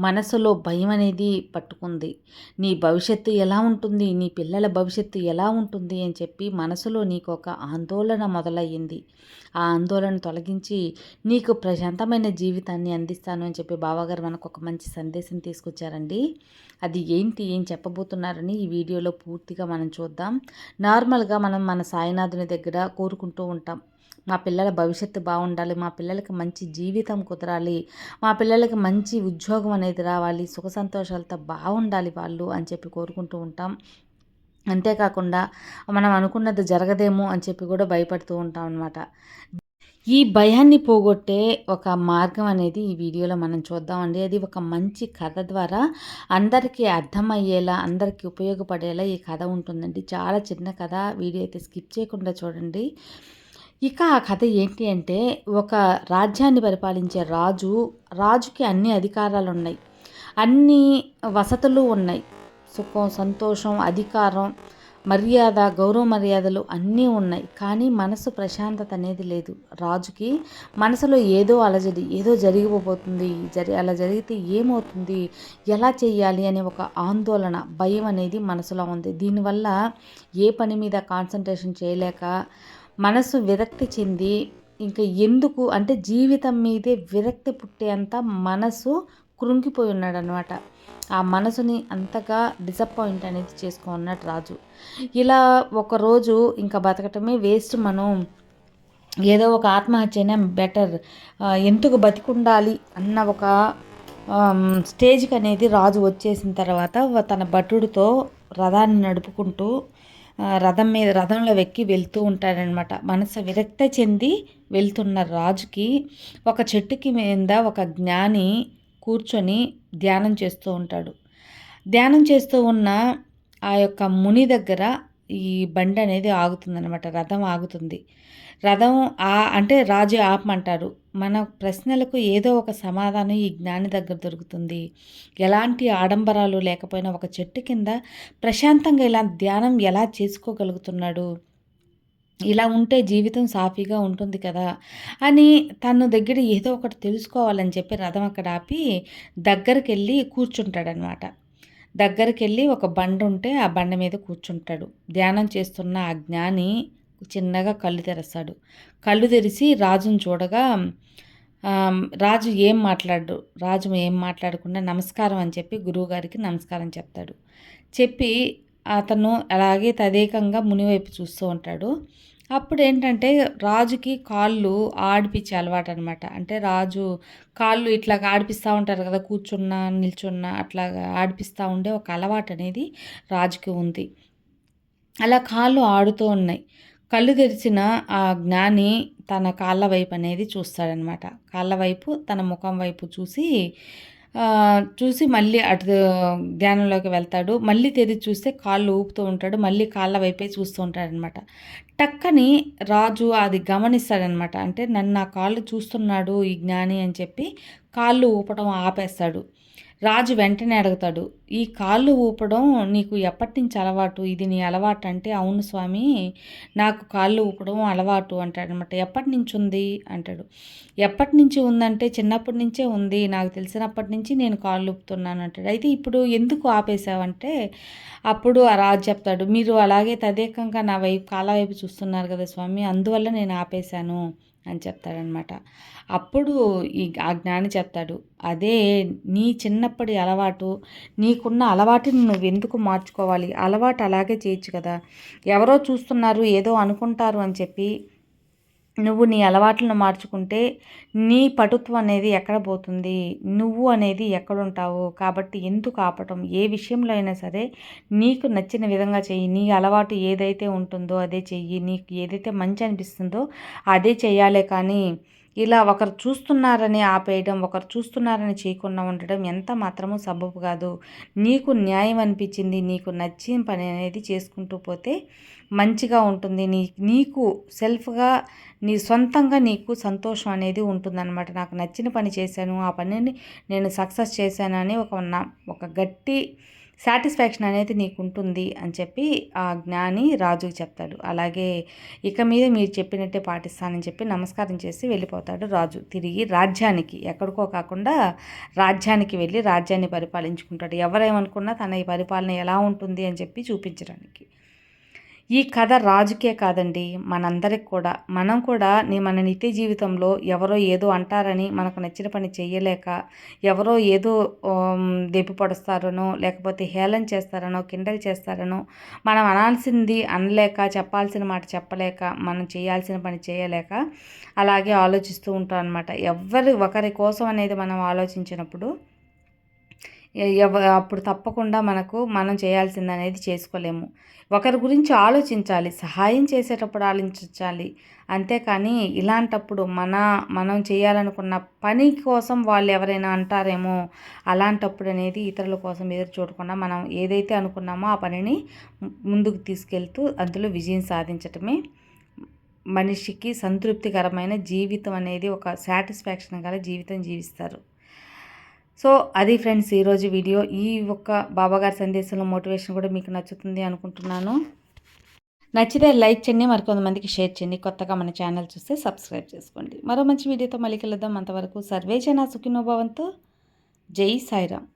మనసులో భయం అనేది పట్టుకుంది. నీ భవిష్యత్తు ఎలా ఉంటుంది? నీ పిల్లల భవిష్యత్తు ఎలా ఉంటుంది? అని చెప్పి మనసులో నీకు ఒక ఆందోళన మొదలయ్యింది. ఆ ఆందోళన తొలగించి నీకు ప్రశాంతమైన జీవితాన్ని అందిస్తాను అని చెప్పి బావగారు మనకు ఒక మంచి సందేశం తీసుకొచ్చారండి. అది ఏంటి? ఏం చెప్పబోతున్నారని ఈ వీడియోలో పూర్తిగా మనం చూద్దాం. నార్మల్గా మనం మన సాయినాథుని దగ్గర కోరుకుంటూ ఉంటాం. మా పిల్లల భవిష్యత్తు బాగుండాలి మా పిల్లలకి మంచి జీవితం కుదరాలి మా పిల్లలకి మంచి ఉద్యోగం అనేది రావాలి సుఖ సంతోషాలతో బాగుండాలి వాళ్ళు అని చెప్పి కోరుకుంటూ ఉంటాం. అంతేకాకుండా మనం అనుకున్నది జరగదేమో అని చెప్పి కూడా భయపడుతూ ఉంటాం అనమాట ఈ భయాన్ని పోగొట్టే ఒక మార్గం అనేది ఈ వీడియోలో మనం చూద్దామండి. అది ఒక మంచి కథ ద్వారా అందరికీ అర్థమయ్యేలా అందరికీ ఉపయోగపడేలా ఈ కథ ఉంటుందండి. చాలా చిన్న కథ వీడియో అయితే స్కిప్ చేయకుండా చూడండి. ఇక ఆ కథ ఏంటి అంటే ఒక రాజ్యాన్ని పరిపాలించే రాజు రాజుకి అన్ని అధికారాలు ఉన్నాయి అన్ని వసతులు ఉన్నాయి. సుఖం సంతోషం అధికారం మర్యాద గౌరవ మర్యాదలు అన్నీ ఉన్నాయి. కానీ మనసు ప్రశాంతత అనేది లేదు. రాజుకి మనసులో ఏదో అలజడి ఏదో జరిగిపోతుంది. జరి అలా జరిగితే ఏమవుతుంది? ఎలా చేయాలి అనే ఒక ఆందోళన భయం అనేది మనసులో ఉంది. దీనివల్ల ఏ పని మీద కాన్సన్ట్రేషన్ చేయలేక మనసు విరక్తి చెంది ఇంకా ఎందుకు అంటే జీవితం మీదే విరక్తి పుట్టేంత మనసు కృంగిపోయి ఉన్నాడు అనమాట ఆ మనసుని అంతగా డిసప్పాయింట్ అనేది చేసుకున్నట్టు రాజు. ఇలా ఒకరోజు ఇంకా బతకటమే వేస్ట్ మనం. ఏదో ఒక ఆత్మహత్యనే బెటర్ ఎందుకు బతికుండాలి అన్న ఒక స్టేజ్కి అనేది రాజు వచ్చేసిన తర్వాత తన భటుడితో రథాన్ని నడుపుకుంటూ రథం మీద రథంలో వెక్కి వెళ్తూ ఉంటాడనమాట మనసు విరక్త చెంది వెళ్తున్న రాజుకి ఒక చెట్టుకి మీద ఒక జ్ఞాని కూర్చొని ధ్యానం చేస్తూ ఉంటాడు. ధ్యానం చేస్తూ ఉన్న ఆ యొక్క ముని దగ్గర ఈ బండి అనేది ఆగుతుందనమాట రథం ఆగుతుంది. రథం ఆ అంటే రాజు ఆపమంటారు. మన ప్రశ్నలకు ఏదో ఒక సమాధానం ఈ జ్ఞాని దగ్గర దొరుకుతుంది. ఎలాంటి ఆడంబరాలు లేకపోయినా ఒక చెట్టు కింద ప్రశాంతంగా ఇలా ధ్యానం ఎలా చేసుకోగలుగుతున్నాడు? ఇలా ఉంటే జీవితం సాఫీగా ఉంటుంది కదా అని తను దగ్గర ఏదో ఒకటి తెలుసుకోవాలని చెప్పి రథం అక్కడ ఆపి దగ్గరికి వెళ్ళి కూర్చుంటాడనమాట దగ్గరికి వెళ్ళి ఒక బండ ఉంటే ఆ బండ మీద కూర్చుంటాడు. ధ్యానం చేస్తున్న ఆ జ్ఞాని చిన్నగా కళ్ళు తెరుస్తాడు. కళ్ళు తెరిచి రాజును చూడగా రాజు ఏం మాట్లాడు రాజు ఏం మాట్లాడకుండా నమస్కారం అని చెప్పి గురువుగారికి నమస్కారం చెప్తాడు. చెప్పి అతను అలాగే తదేకంగా మునివైపు చూస్తూ ఉంటాడు. అప్పుడు ఏంటంటే రాజుకి కాళ్ళు ఆడిపించే అలవాటు అనమాట అంటే రాజు కాళ్ళు ఇట్లా ఆడిపిస్తూ ఉంటారు కదా కూర్చున్నా నిల్చున్నా అట్లాగా ఆడిపిస్తూ ఉండే ఒక అలవాటు అనేది రాజుకి ఉంది. అలా కాళ్ళు ఆడుతూ ఉన్నాయి. కళ్ళు తెరిచిన ఆ జ్ఞాని తన కాళ్ళ వైపు అనేది చూస్తాడనమాట. కాళ్ళ వైపు తన ముఖం వైపు చూసి చూసి మళ్ళీ అటు ధ్యానంలోకి వెళ్తాడు. మళ్ళీ తెరిచి చూస్తే కాళ్ళు ఊపుతూ ఉంటాడు. మళ్ళీ కాళ్ళ వైపే చూస్తూ ఉంటాడనమాట. టక్కని రాజు అది గమనిస్తాడనమాట. అంటే నన్ను నా కాళ్ళు చూస్తున్నాడు ఈ జ్ఞాని అని చెప్పి కాళ్ళు ఊపడం ఆపేస్తాడు. రాజు వెంటనే అడుగుతాడు ఈ కాళ్ళు ఊపడం నీకు ఎప్పటి నుంచి అలవాటు? ఇది నీ అలవాటు అంటే అవును స్వామి నాకు కాళ్ళు ఊపడం అలవాటు అంటాడనమాట ఎప్పటి నుంచి ఉంది? అంటాడు. ఎప్పటి నుంచి ఉందంటే చిన్నప్పటి నుంచే ఉంది. నాకు తెలిసినప్పటి నుంచి నేను కాళ్ళు ఊపుతున్నాను అంటాడు. అయితే ఇప్పుడు ఎందుకు ఆపేశావంటే అప్పుడు ఆ రాజు చెప్తాడు మీరు అలాగే తదేకంగా నా వైపు కాళ్ళ వైపు చూస్తున్నారు కదా స్వామి అందువల్ల నేను ఆపేశాను. అని చెప్తాడనమాట అప్పుడు ఈ ఆ జ్ఞాని చెప్తాడు అదే నీ చిన్నప్పటి అలవాటు నీకున్న అలవాటుని నువ్వు ఎందుకు మార్చుకోవాలి? అలవాటు అలాగే చేయొచ్చు కదా. ఎవరో చూస్తున్నారు ఏదో అనుకుంటారు అని చెప్పి నువ్వు నీ అలవాట్లను మార్చుకుంటే నీ పటుత్వం అనేది ఎక్కడ పోతుంది? నువ్వు అనేది ఎక్కడుంటావు? కాబట్టి ఎందుకు ఆపటం? ఏ విషయంలో అయినా సరే నీకు నచ్చిన విధంగా చెయ్యి. నీ అలవాటు ఏదైతే ఉంటుందో అదే చెయ్యి. నీకు ఏదైతే మంచి అనిపిస్తుందో అదే చెయ్యాలే కానీ ఇలా ఒకరు చూస్తున్నారని ఆపేయడం ఒకరు చూస్తున్నారని చేయకుండా ఉండడం ఎంత మాత్రము సబబు కాదు. నీకు న్యాయం అనిపించింది నీకు నచ్చిన పని అనేది చేసుకుంటూ పోతే మంచిగా ఉంటుంది. నీ నీకు సెల్ఫ్గా నీ సొంతంగా నీకు సంతోషం అనేది ఉంటుందన్నమాట. నాకు నచ్చిన పని చేశాను ఆ పనిని నేను సక్సెస్ చేశానని ఒక ఒక గట్టి సాటిస్ఫాక్షన్ అనేది నీకు ఉంటుంది అని చెప్పి ఆ జ్ఞాని రాజుకి చెప్తాడు. అలాగే ఇక మీద మీరు చెప్పినట్టే పాటిస్తానని చెప్పి నమస్కారం చేసి వెళ్ళిపోతాడు రాజు. తిరిగి రాజ్యానికి ఎక్కడికో కాకుండా రాజ్యానికి వెళ్ళి రాజ్యాన్ని పరిపాలించుకుంటాడు. ఎవరేమనుకున్నా తన ఈ పరిపాలన ఎలా ఉంటుంది అని చెప్పి చూపించడానికి. ఈ కథ రాజుకే కాదండి మనందరికి కూడా. మనం కూడా నీ మన నిత్య జీవితంలో ఎవరో ఏదో అంటారని మనకు నచ్చిన పని చేయలేక ఎవరో ఏదో దెప్పి పడుస్తారనో లేకపోతే హేళన చేస్తారనో కిండల్ చేస్తారనో మనం అనాల్సింది అనలేక చెప్పాల్సిన మాట చెప్పలేక మనం చేయాల్సిన పని చేయలేక అలాగే ఆలోచిస్తూ ఉంటాం అనమాట ఎవరి ఒకరి కోసం అనేది మనం ఆలోచించినప్పుడు అప్పుడు తప్పకుండా మనకు మనం చేయాల్సింది అనేది చేసుకోలేము. ఒకరి గురించి ఆలోచించాలి సహాయం చేసేటప్పుడు ఆలోచించాలి. అంతేకాని ఇలాంటప్పుడు మన మనం చేయాలనుకున్న పని కోసం వాళ్ళు ఎవరైనా అంటారేమో అలాంటప్పుడు అనేది ఇతరుల కోసం ఎదురు చూడకుండా మనం ఏదైతే అనుకున్నామో ఆ పనిని ముందుకు తీసుకెళ్తూ అందులో విజయం సాధించటమే మనిషికి సంతృప్తికరమైన జీవితం అనేది ఒక సాటిస్ఫాక్షన్ గల జీవితం జీవిస్తారు. సో అది ఫ్రెండ్స్ ఈరోజు వీడియో. ఈ ఒక్క బాబాగారి సందేశంలో మోటివేషన్ కూడా మీకు నచ్చుతుంది అనుకుంటున్నాను. నచ్చితే లైక్ చేయండి మరికొంతమందికి షేర్ చేయండి. కొత్తగా మన ఛానల్ చూస్తే సబ్స్క్రైబ్ చేసుకోండి. మరో మంచి వీడియోతో మళ్ళీ కలుద్దాం. అంతవరకు సర్వేజన సుఖినోభవంతో జై సాయిరామ్.